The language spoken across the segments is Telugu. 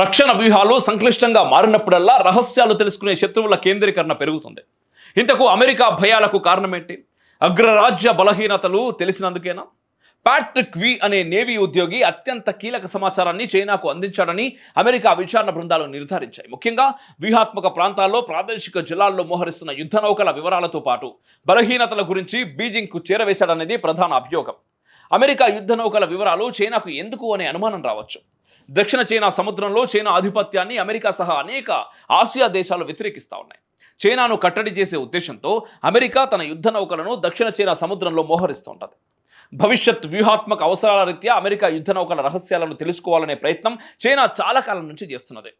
రక్షణ వ్యూహాలు సంక్లిష్టంగా మారినప్పుడల్లా రహస్యాలు తెలుసుకునే శత్రువుల కేంద్రీకరణ పెరుగుతుంది. ఇంతకు అమెరికా భయాలకు కారణమేంటి? అగ్రరాజ్య బలహీనతలు తెలిసినందుకేనా? ప్యాట్రిక్ వి అనే నేవీ ఉద్యోగి అత్యంత కీలక సమాచారాన్ని చైనాకు అందించాడని అమెరికా విచారణ బృందాలు నిర్ధారించాయి. ముఖ్యంగా వ్యూహాత్మక ప్రాంతాల్లో ప్రాదేశిక జిల్లాల్లో మోహరిస్తున్న యుద్ధ నౌకల వివరాలతో పాటు బలహీనతల గురించి బీజింగ్కు చేరవేశాడనేది ప్రధాన అభియోగం. అమెరికా యుద్ధ నౌకల వివరాలు చైనాకు ఎందుకు అనే అనుమానం రావచ్చు? దక్షిణ చైనా సముద్రంలో చైనా ఆధిపత్యాన్ని అమెరికా సహా అనేక ఆసియా దేశాలు వ్యతిరేకిస్తా ఉన్నాయి. చైనాను కట్టడి చేసే ఉద్దేశంతో అమెరికా తన యుద్ధ నౌకలను దక్షిణ చైనా సముద్రంలో మోహరిస్తుంటది భవిష్యత్ వ్యూహాత్మక అవసరాల రీత్యా అమెరికా యుద్ధ నౌకల రహస్యాలను తెలుసుకోవాలనే ప్రయత్నం చైనా చాలా కాలం నుంచి చేస్తున్నది.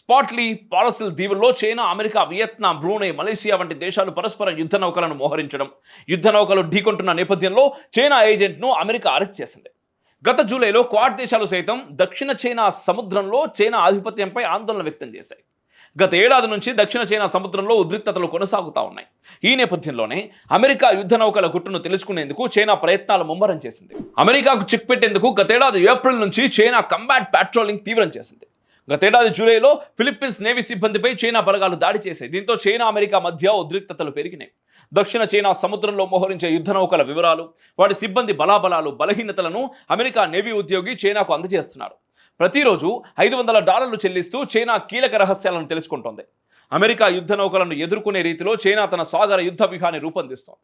Spratly Paracel దీవుల్లో China America Vietnam Brunei Malaysia వంటి దేశాలు పరస్పరం యుద్ధ నౌకలను మోహరించడం యుద్ధ నౌకలు ఢీకొంటున్న నేపథ్యంలో చైనా ఏజెంట్ను అమెరికా అరెస్ట్ చేసింది. గత జూలైలో క్వాడ్ దేశాలు సైతం దక్షిణ చైనా సముద్రంలో చైనా ఆధిపత్యంపై ఆందోళన వ్యక్తం చేశాయి. గత ఏడాది నుంచి దక్షిణ చైనా సముద్రంలో ఉద్రిక్తతలు కొనసాగుతా ఉన్నాయి. ఈ నేపథ్యంలోనే అమెరికా యుద్ధ నౌకల గుట్టును తెలుసుకునేందుకు చైనా ప్రయత్నాలు ముమ్మరం చేసింది. అమెరికాకు చిక్ పెట్టేందుకు గతేడాది ఏప్రిల్ నుంచి చైనా కంబాట్ పాట్రోలింగ్ తీవ్రం చేసింది. గతేడాది జూలైలో ఫిలిప్పీన్స్ నేవీ సిబ్బందిపై చైనా బలగాలు దాడి చేశాయి. దీంతో చైనా అమెరికా మధ్య ఉద్రిక్తతలు పెరిగినాయి. దక్షిణ చైనా సముద్రంలో మోహరించే యుద్ధ నౌకల వివరాలు వాటి సిబ్బంది బలాబలాలు బలహీనతలను అమెరికా నేవీ ఉద్యోగి చైనాకు అందజేస్తున్నారు. ప్రతిరోజు ఐదు వందల డాలర్లు చెల్లిస్తూ చైనా కీలక రహస్యాలను తెలుసుకుంటోంది. అమెరికా యుద్ధ నౌకలను ఎదుర్కొనే రీతిలో చైనా తన సాగర యుద్ధ వ్యూహాన్ని రూపొందిస్తోంది.